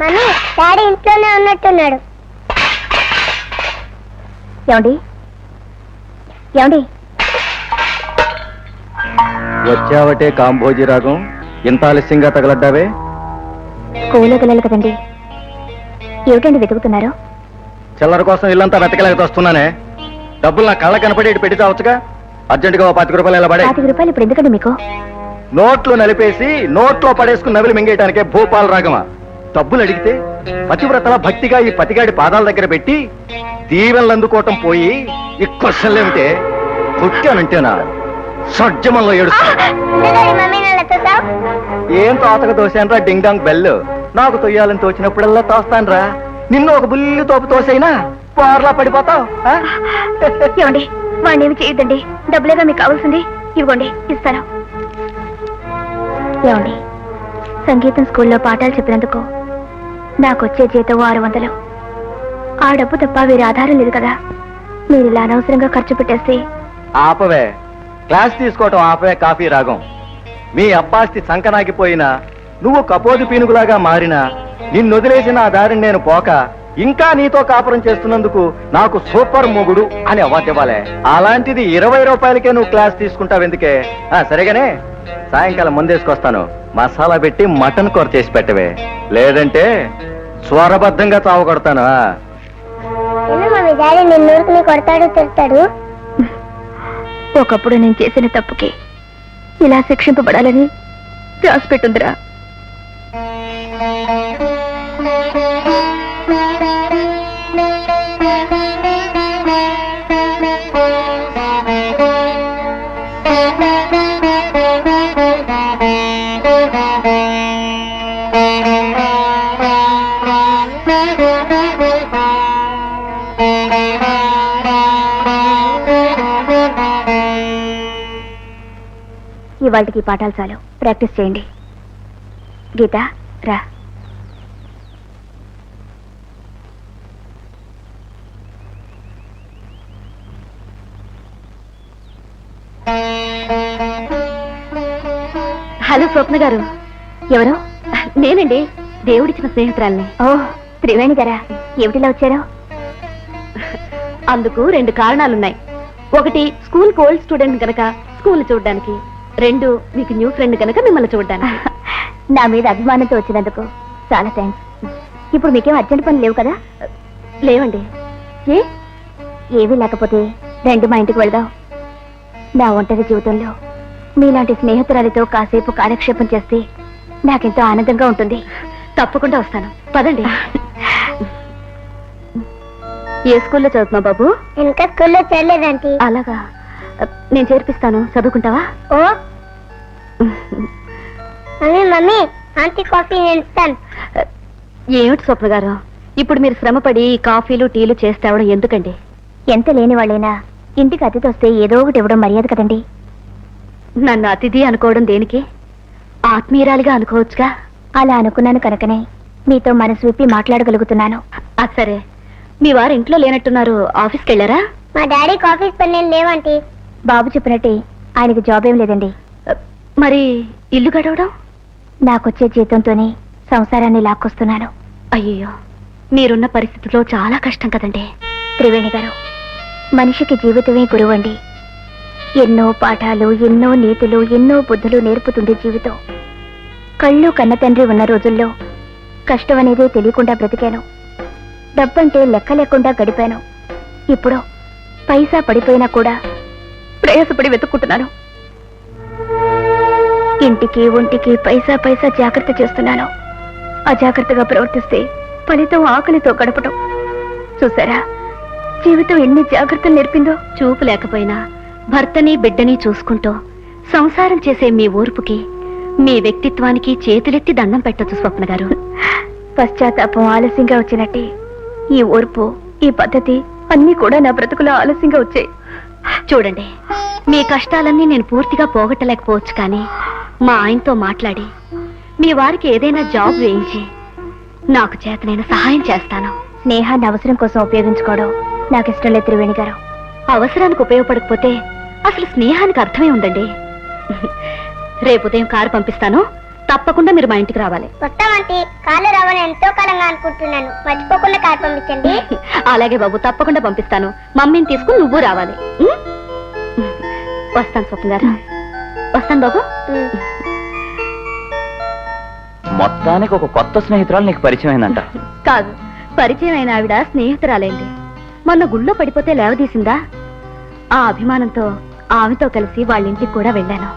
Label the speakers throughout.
Speaker 1: Mummy daddy ఇంట్లోనే ఉన్నట్టున్నాడు. ఏమండి? ఏమండి?
Speaker 2: వచ్చావటే కాంభోజీ రాగం? ఇంత ఆలస్యంగా తగలడ్డావే?
Speaker 1: స్కూల్లోకి వెళ్ళాలి కదండి. ఏమిటండి వెతుకుతున్నారు?
Speaker 2: చిల్లర కోసం ఇల్లంతా వెతకలేక వస్తున్నానే. డబ్బులు నా కళ్ళ కనపడి ఇటు పెట్టి చావచ్చుగా? అర్జెంటుగా ఓ పాతిక రూపాయలు ఇలా పడే.
Speaker 1: పాతిక రూపాయలు ఇప్పుడు ఎందుకండి మీకు?
Speaker 2: నోట్లు నలిపేసి నోట్లో పడేసుకుని నవిలి మింగేయటానికే భూపాల రాగమా? డబ్బులు అడిగితే పతివ్రతల భక్తిగా ఈ పతిగాడి పాదాల దగ్గర పెట్టి దీవెనలు అందుకోవటం పోయి ఈ క్వశ్చన్లేమిటే పుట్టానంటేనా సజ్జమంలో ఏడుస్తా. ఏం తోతక తోసానరా డింగ్ డాంగ్ బెల్. నాకు తొయ్యాలని తోచినప్పుడల్లా తోస్తానరా. నిన్ను ఒక బుల్లి తోపు తోసైనా పోర్లా పడిపోతావు?
Speaker 1: ఏమండి వాడిని ఏమి చేయొద్దండి. డబ్బులేగా మీకు కావాల్సింది. ఇవ్వండి ఇస్తాను. ఏమండి సంగీతం స్కూల్లో పాఠాలు చెప్పినందుకు నాకు వచ్చే జీతం ఆరు వందలు. ఆ డబ్బు తప్ప వేరే ఆధారం లేదు కదా. మీరు ఇలా అనవసరంగా ఖర్చు పెట్టేసి
Speaker 2: ఆపవే. క్లాస్ తీసుకోవటం ఆపవే కాఫీ రాగం. మీ అబ్బాస్తి సంకనాగిపోయినా నువ్వు కపోదు పీనుగులాగా మారినా నిన్ను వదిలేసిన ఆ దారిని నేను పోక ఇంకా నీతో కాపురం చేస్తున్నందుకు నాకు సూపర్ మొగుడు అని అవార్డు ఇవ్వాలి. అలాంటిది ఇరవై రూపాయలకే నువ్వు క్లాస్ తీసుకుంటావు ఎందుకే సరేగానే? సాయంకాలం ముందేసుకొస్తాను. మసాలా పెట్టి మటన్ కూర చేసి పెట్టవే. లేదంటే స్వరబద్ధంగా చావ కొడతాను?
Speaker 1: కొడతాడు తిడతాడు. ఒకప్పుడు నేను చేసిన తప్పుకి ఇలా శిక్షింపబడాలని రాసి పెట్టుందిరా ఇవాళకి పాఠాలు చాలు. ప్రాక్టీస్ చేయండి. గీత రా. హలో స్వప్న గారు. ఎవరు? నేనండి దేవుడిచ్చిన స్నేహితురాల్ని. ఓ త్రివేణి గారా? ఏమిటిలా వచ్చారు? అందుకు రెండు కారణాలున్నాయి. ఒకటి స్కూల్ ఓల్డ్ స్టూడెంట్ గనక స్కూల్ చూడడానికి. రెండు మీకు న్యూ ఫ్రెండ్ కనుక మిమ్మల్ని చూడడానికి. నా మీద అభిమానంతో వచ్చినందుకు చాలా థ్యాంక్స్ ఇప్పుడు మీకేం అర్జెంట్ పని లేవు కదా? లేవండి. ఏ? ఏమీ లేకపోతే రెండు మా ఇంటికి వెళ్దాం. నా ఒంటరి జీవితంలో మీలాంటి స్నేహితురాలితో కాసేపు కాలక్షేపం చేస్తే నాకెంతో ఆనందంగా ఉంటుంది. తప్పకుండా వస్తాను. పదండి. ఏ స్కూల్లో చదువుతున్నావు బాబు?
Speaker 3: ఇంకా స్కూల్లో చేరలేదంటీ
Speaker 1: అలాగా. నేను చేర్పిస్తాను. చదువుకుంటావా?
Speaker 3: ఓ. మమ్మీ మమ్మీ ఆంటీ కాఫీ నేను ఇస్తాను.
Speaker 1: ఏమిటి స్వప్న గారు? ఇప్పుడు మీరు శ్రమపడి కాఫీలు టీలు చేసి తేవడం ఎందుకండి? ఎంత లేని వాళ్ళైనా ఇంటికి అతిథి వస్తే ఏదో ఒకటి ఇవ్వడం మర్యాద కదండి. నన్ను అతిథి అనుకోవడం దేనికి? ఆత్మీయురాలిగా అనుకోవచ్చుగా? అలా అనుకున్నాను కనుకనే మీతో మనసు విప్పి మాట్లాడగలుగుతున్నాను. సరే. మీ వారు ఇంట్లో లేనట్టున్నారు. ఆఫీస్కి వెళ్ళారా?
Speaker 3: మా డాడీ కాఫీ పని లేవంటీ
Speaker 1: బాబు చెప్పినట్టే ఆయనకి జాబ్ ఏం లేదండి. మరి ఇల్లు గడవడం? నాకొచ్చే జీతంతోనే సంసారాన్ని లాక్కొస్తున్నాను. అయ్యో మీరున్న పరిస్థితిలో చాలా కష్టం కదండి. త్రివేణి గారు మనిషికి జీవితమే గురువండి ఎన్నో పాఠాలు ఎన్నో నీతులు ఎన్నో బుద్ధులు నేర్పుతుంది జీవితం. కళ్ళు కన్న తండ్రి ఉన్న రోజుల్లో కష్టం అనేదే తెలియకుండా బ్రతికాను. డబ్బంటే లెక్క లేకుండా గడిపాను. ఇప్పుడు పైసా పడిపోయినా కూడా ప్రయాసపడి వెతుక్కుంటున్నాను. ఇంటికి ఒంటికి పైసా పైసా జాగ్రత్త చేస్తున్నాను. అజాగ్రత్తగా ప్రవర్తిస్తే ఫలితం ఆకలితో గడపడం చూసారా? జీవితం ఎన్ని జాగ్రత్తలు నేర్పిందో? చూపు లేకపోయినా భర్తని బిడ్డని చూసుకుంటూ సంసారం చేసే మీ ఓర్పుకి మీ వ్యక్తిత్వానికి చేతులెత్తి దండం పెట్టొచ్చు స్వప్న గారు. పశ్చాత్తాపం ఆలస్యంగా వచ్చినట్టే. ఈ ఓర్పు ఈ పద్ధతి అన్నీ కూడా నా బ్రతుకులో ఆలస్యంగా వచ్చాయి. చూడండి మీ కష్టాలన్నీ నేను పూర్తిగా పోగొట్టలేకపోవచ్చు కానీ మా ఆయనతో మాట్లాడి మీ వారికి ఏదైనా జాబ్ వేయించి నాకు చేతనైన సహాయం చేస్తాను. స్నేహాన్ని అవసరం కోసం ఉపయోగించుకోవడం నాకు ఇష్టం లేదు త్రివేణి గారు. అవసరానికి ఉపయోగపడకపోతే అసలు స్నేహానికి అర్థమే ఉందండి. రేపు ఉదయం కారు పంపిస్తాను.
Speaker 4: తప్పకుండా మీరు మా ఇంటికి రావాలి.
Speaker 3: కాళ్ళు రావాలని ఎంతో కాలంగా అనుకుంటున్నాను. మర్చిపోకుండా కార్ పంపించండి.
Speaker 4: అలాగే బాబు తప్పకుండా పంపిస్తాను. మమ్మీని తీసుకుని నువ్వు రావాలి. ఉం? వస్తాను స్వప్న గారు వస్తాను బాబు.
Speaker 5: మొత్తానికి ఒక కొత్త స్నేహితురాలు నీకు పరిచయం అయిందంట
Speaker 4: కాదు పరిచయం అయిన ఆవిడ స్నేహితురాలైంది మొన్న గుళ్ళో పడిపోతే లేవదీసిందా? ఆ అభిమానంతో ఆమెతో కలిసి వాళ్ళ ఇంటికి కూడా వెళ్ళాను.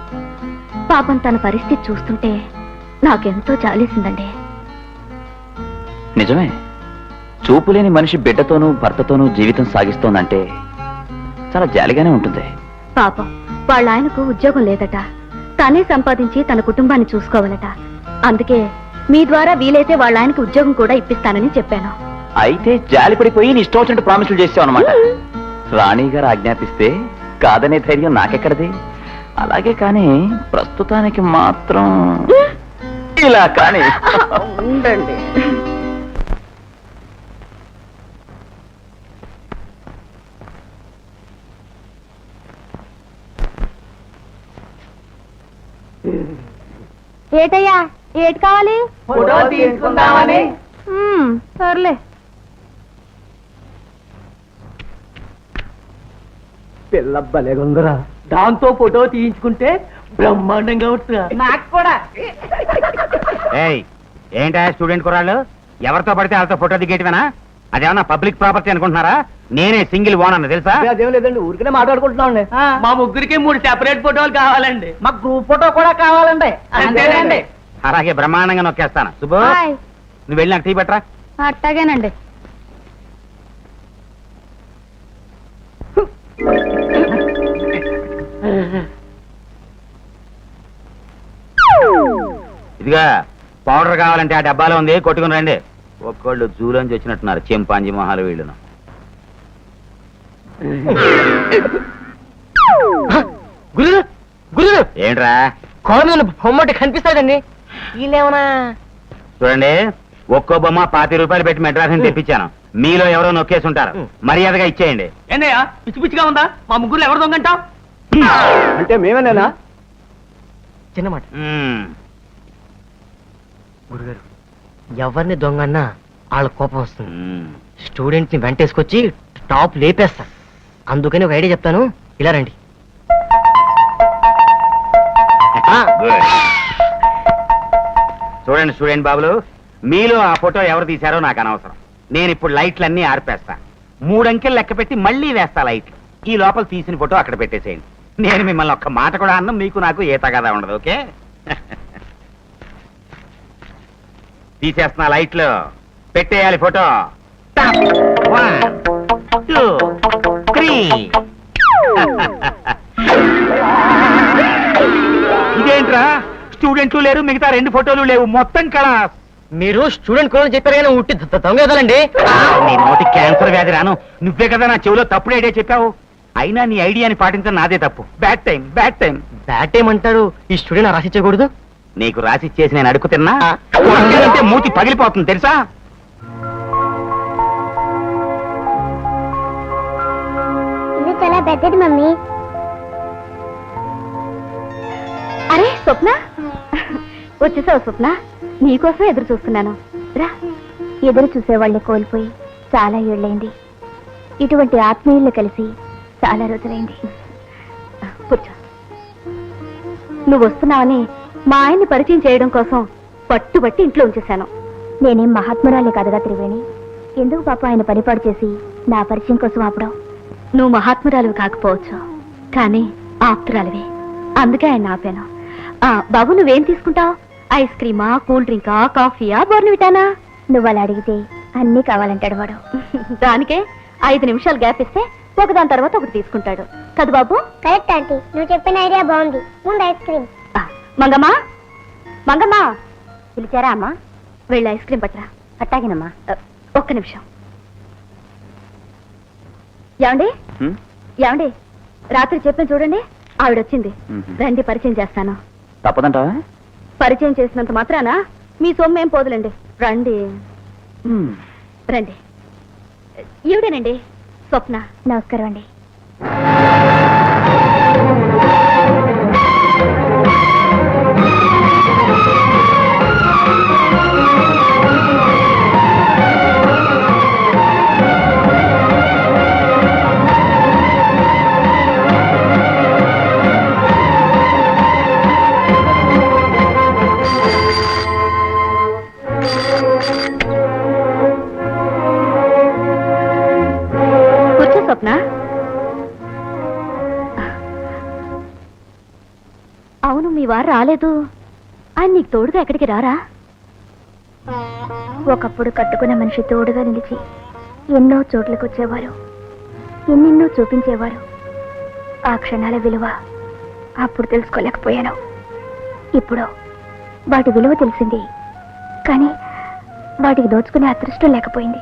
Speaker 4: పాపం తన పరిస్థితి చూస్తుంటే నాకెంతో చాలేసిందండి
Speaker 5: నిజమే. చూపులేని మనిషి బిడ్డతోనూ భర్తతోనూ జీవితం సాగిస్తోందంటే చాలా జాలిగానే ఉంటుంది.
Speaker 4: పాపం వాళ్ళ ఆయనకు ఉద్యోగం లేదట. తనే సంపాదించి తన కుటుంబాన్ని చూసుకోవాలట. అందుకే మీ ద్వారా వీలైతే వాళ్ళ ఆయనకు ఉద్యోగం కూడా ఇప్పిస్తానని చెప్పాను.
Speaker 5: అయితే జాలిపడిపోయి నీ ఇష్టం వచ్చినట్టు ప్రామిసులు చేసావు అనమాట రాణి గారు ఆజ్ఞాపిస్తే కాదనే ధైర్యం నాకెక్కడది? అలాగే కానీ ప్రస్తుతానికి మాత్రం ఇలా కానీ.
Speaker 4: ఉండండి. ఏటయ్యా? ఏటి కావాలి?
Speaker 6: ఫోటో తీసుకుందామని.
Speaker 4: సర్లే.
Speaker 6: పిల్ల భలేగుందిరా దాంతో ఫోటో తీయించుకుంటే బ్రహ్మాండంగా ఉంటుందా నాకు కూడా.
Speaker 7: ఏయ్ ఏంటా స్టూడెంట్ కుర్రాళ్ళు? ఎవరితో పడితే వాళ్ళతో ఫోటో దిగేటివేనా? అదేమన్నా పబ్లిక్ ప్రాపర్టీ అనుకుంటున్నారా? నేనే సింగిల్ ఓనర్ తెలుసా?
Speaker 6: అదేం లేదండి ఊరికనే మాట్లాడుకుంటున్నాం మా ముగ్గురికి మూడు సెపరేట్ ఫోటోలు కావాలండి. మా గ్రూప్ ఫోటో కూడా కావాలండి. అంతేనండి.
Speaker 7: అలాగే బ్రహ్మాండంగా నొక్కేస్తాను.
Speaker 4: హాయ్.
Speaker 7: నువ్వు వెళ్ళి నాకు టీ పెట్టరా?
Speaker 4: అట్టాగేనండి
Speaker 7: ఇదిగా పౌడర్ కావాలంటే ఆ డబ్బాలో ఉంది కొట్టుకుని రండి. ఒక్కళ్ళు జూలోంచి వచ్చినట్టున్నారు చెంపాంజీ మొహాలు వీళ్ళను.
Speaker 6: గురు గురు
Speaker 7: ఏంట్రా?
Speaker 6: కోనలు బొమ్మటి కనిపిస్తాడండి వీళ్ళేమన్నా?
Speaker 7: చూడండి ఒక్కో బొమ్మ పాతి రూపాయలు పెట్టి మెడ్రాస్ నుంచి తెప్పించాను. మీలో ఎవరో నొక్కేసి ఉంటారు. మర్యాదగా ఇచ్చేయండి.
Speaker 6: ఏంటయ్యా పిచ్చి పిచ్చిగా ఉందా? మా ముగ్గురు ఎవరు దొంగంటావు?
Speaker 2: అంటే మేమేనా?
Speaker 6: చిన్న మాట.
Speaker 7: మ్మ్.
Speaker 6: గురుగారు ఎవరిని దొంగన్నా వాళ్ళ కోపం వస్తుంది.
Speaker 7: మ్మ్.
Speaker 6: స్టూడెంట్ని వెంటేసుకొచ్చి టాప్ లేపేస్తా. అందుకని ఒక ఐడియా చెప్తాను. ఇలా రండి.
Speaker 7: చూడండి స్టూడెంట్ బాబులు మీలో ఆ ఫోటో ఎవరు తీశారో నాకు అనవసరం. నేను ఇప్పుడు లైట్లన్నీ ఆర్పేస్తా. మూడంకెలు లెక్క పెట్టి మళ్ళీ వేస్తా లైట్లు. ఈ లోపల తీసిన ఫోటో అక్కడ పెట్టేసేయండి. నేను మిమ్మల్ని ఒక్క మాట కూడా అన్నం మీకు నాకు ఏ తగాదా ఉండదు ఓకే? తీసేస్తున్నా లైట్లు. పెట్టేయాలి ఫోటో. వన్ టూ త్రీ ఇదేంట్రా? స్టూడెంట్లు లేరు మిగతా రెండు ఫోటోలు లేవు. మొత్తం కళాస్.
Speaker 6: మీరు స్టూడెంట్ కూడా చెప్పారు కానీ ఉట్టి ద- దొంగ కదండి
Speaker 7: నీ నోటి క్యాన్సర్ వ్యాధి రాను. నువ్వే కదా నా చెవిలో తప్పుడు ఐడియా చెప్పావు. అయినా నీ ఐడియాని పాటించడం నాదే తప్పు. Bad time bad time
Speaker 6: bat ఏమంటారు ఈ స్టూడెంట్ రాసిచ్చకూడదు
Speaker 7: నీకు రాసిచ్చేసి నేను అడుగు తిన్నా?
Speaker 6: ఆ.
Speaker 7: మూతి పగిలిపోతుంది తెలుసా?
Speaker 3: ఇది చాలా పెద్దది మమ్మీ.
Speaker 4: అరే స్వప్న? వచ్చేసావు స్వప్న? నీకోసం ఎదురు చూస్తున్నాను. రా. ఎదురు చూసేవాళ్ళని కోల్పోయి చాలా ఏళ్ళైంది. ఇటువంటి ఆత్మీయులు కలిసి చాలా రోజులైంది. కూర్చో. నువ్వు వస్తున్నావని మా ఆయన్ని పరిచయం చేయడం కోసం పట్టుబట్టి ఇంట్లో ఉంచేశాను. నేనేం మహాత్మురాలే కదగా త్రివేణి. ఎందుకు పాప ఆయన పనిపాడు చేసి నా పరిచయం కోసం ఆపడం? నువ్వు మహాత్మురాలు కాకపోవచ్చు కానీ ఆప్తురాలివే. అందుకే ఆయన ఆపాను. ఆ, బాబు నువ్వేం తీసుకుంటావు? ఐస్ క్రీమా కూల్ డ్రింకా కాఫీయా బోర్నవిటానా నువ్వు అలా అడిగితే అన్నీ కావాలంటాడు వాడు. దానికే ఐదు నిమిషాలు గ్యాప్ ఇస్తే ఒకదాని తర్వాత ఒకటి తీసుకుంటాడు. కదా బాబు?
Speaker 3: Correct aunty. నువ్వు చెప్పిన ఐడియా బాగుంది. ముందు ఐస్ క్రీమ్.
Speaker 4: మంగమ్మా? మంగమ్మా? పిలిచారా అమ్మా? వెళ్ళి ఐస్ క్రీమ్ పట్టరా. అట్టాగినమ్మా. ఒక్క నిమిషం. ఏమండి?
Speaker 5: హ్మ్?
Speaker 4: ఏమండి? రాత్రి చెప్పిన చూడండి ఆవిడ వచ్చింది. రండి పరిచయం చేస్తాను.
Speaker 5: తప్పదంటావా
Speaker 4: పరిచయం చేసినంత మాత్రాన మీ సొమ్మేం పోదులండి. రండి.
Speaker 5: హ్మ్.
Speaker 4: రండి. ఈవిడేనండి? స్వప్న. నమస్కారం అండి తోడుగా ఎక్కడికి రారా? ఒకప్పుడు కట్టుకున్న మనిషి తోడుగా నిలిచి ఎన్నో చోట్లకు వచ్చేవారు ఎన్నెన్నో చూపించేవారు. ఆ క్షణాల విలువ అప్పుడు తెలుసుకోలేకపోయాను. ఇప్పుడు వాటి విలువ తెలిసింది. కానీ వాటికి దోచుకునే అదృష్టం లేకపోయింది.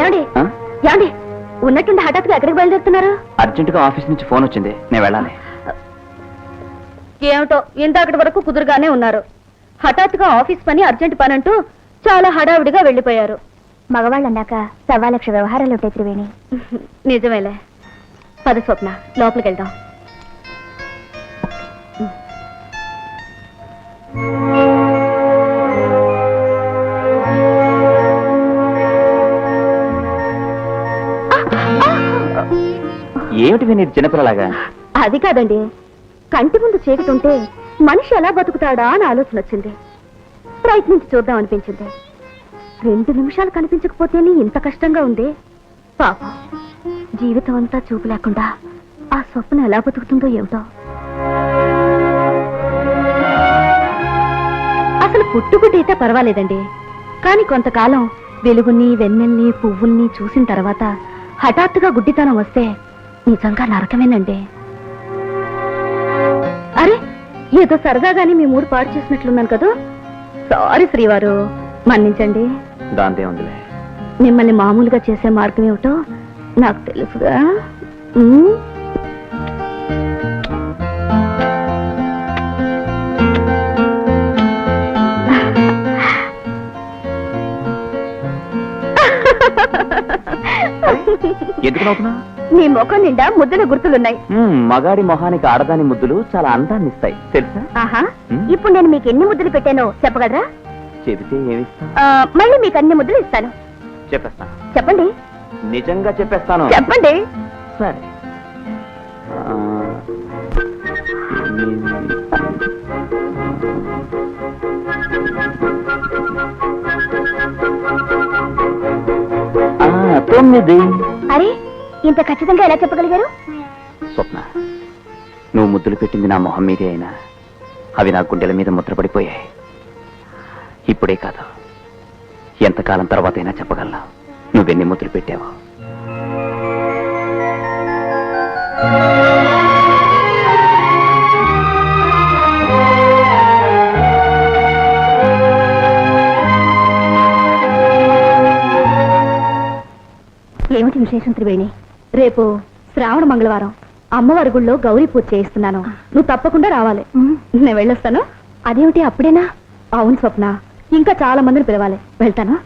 Speaker 4: ఏమండి?
Speaker 5: ఆ?
Speaker 4: ఏమండి? ఉన్నట్టుండి హఠాత్తుగా ఎక్కడికి బయలుదేరుతున్నారు?
Speaker 5: అర్జెంటుగా ఆఫీస్ నుంచి ఫోన్ వచ్చింది. నేను వెళ్ళాలి.
Speaker 4: ఏమిటో ఇందాకటి వరకు కుదురుగానే ఉన్నారు. హఠాత్తుగా ఆఫీస్ పని అర్జెంట్ పని అంటూ చాలా హడావిడిగా వెళ్ళిపోయారు. మగవాళ్ళు అన్నాక సవా లక్ష వ్యవహారాలు ఉంటాయి త్రివేణి. నిజమేలే. పద స్వప్న లోపలికి వెళ్దాం.
Speaker 5: ఏమిటి విని చిన్నపిల్లలాగా?
Speaker 4: అది కాదండి. కంటి ముందు చీకటుంటే మనిషి ఎలా బతుకుతాడా అని ఆలోచన వచ్చింది. ప్రయత్నించి చూద్దాం అనిపించింది. రెండు నిమిషాలు కనిపించకపోతేనే ఇంత కష్టంగా ఉంది. పాపం. జీవితం అంతా చూపు లేకుండా ఆ స్వప్న ఎలా బతుకుతుందో ఏమిటో. అసలు పుట్టుకుటైతే పర్వాలేదండి. కానీ కొంతకాలం వెలుగుని వెన్నెల్ని పువ్వుల్ని చూసిన తర్వాత హఠాత్తుగా గుడ్డితనం వస్తే నిజంగా నరకమేనండి. అరే ఏదో సరదాగాని మీ మూడు పాడు చేసినట్లున్నాను కదా? సారీ శ్రీవారు మన్నించండి.
Speaker 5: దాంతే ఉందిలే
Speaker 4: మిమ్మల్ని మామూలుగా చేసే మార్గం ఏమిటో నాకు తెలుసుగా? ఉమ్.
Speaker 5: ఎందుకు నవ్వుతున్నా
Speaker 4: నీ ముఖం నిండా ముద్దుల గుర్తులున్నాయి.
Speaker 5: మగాడి మొహానికి ఆడదాని ముద్దులు చాలా అందాన్ని ఇస్తాయి తెలుసా?
Speaker 4: ఆహా. ఇప్పుడు నేను మీకు ఎన్ని ముద్దులు పెట్టానో చెప్పగలరా?
Speaker 5: చెబితే
Speaker 4: మళ్ళీ మీకు అన్ని ముద్దులు ఇస్తాను.
Speaker 5: చెప్పేస్తాను.
Speaker 4: చెప్పండి.
Speaker 5: నిజంగా చెప్పేస్తాను.
Speaker 4: చెప్పండి.
Speaker 5: సరే. తొమ్మిది.
Speaker 4: ఇంత ఖచ్చితంగా ఎలా చెప్పగలిగారు?
Speaker 5: స్వప్న నువ్వు ముద్దులు పెట్టింది నా మొహం మీదే అయినా అవి నా గుండెల మీద ముద్రపడిపోయాయి. ఇప్పుడే కాదు ఎంతకాలం తర్వాత అయినా చెప్పగలను. నువ్వెన్ని ముద్దులు పెట్టావో.
Speaker 4: ఏమిటి విశేషం త్రివేణి? రేపు శ్రావణ మంగళవారం అమ్మవారి గుళ్ళో గౌరీ పూజ చేయిస్తున్నాను. నువ్వు తప్పకుండా రావాలి. నేను వెళ్ళొస్తాను. అదేమిటి అప్పుడేనా? అవును స్వప్న. ఇంకా చాలా మందిని పిలవాలి. వెళ్తాను.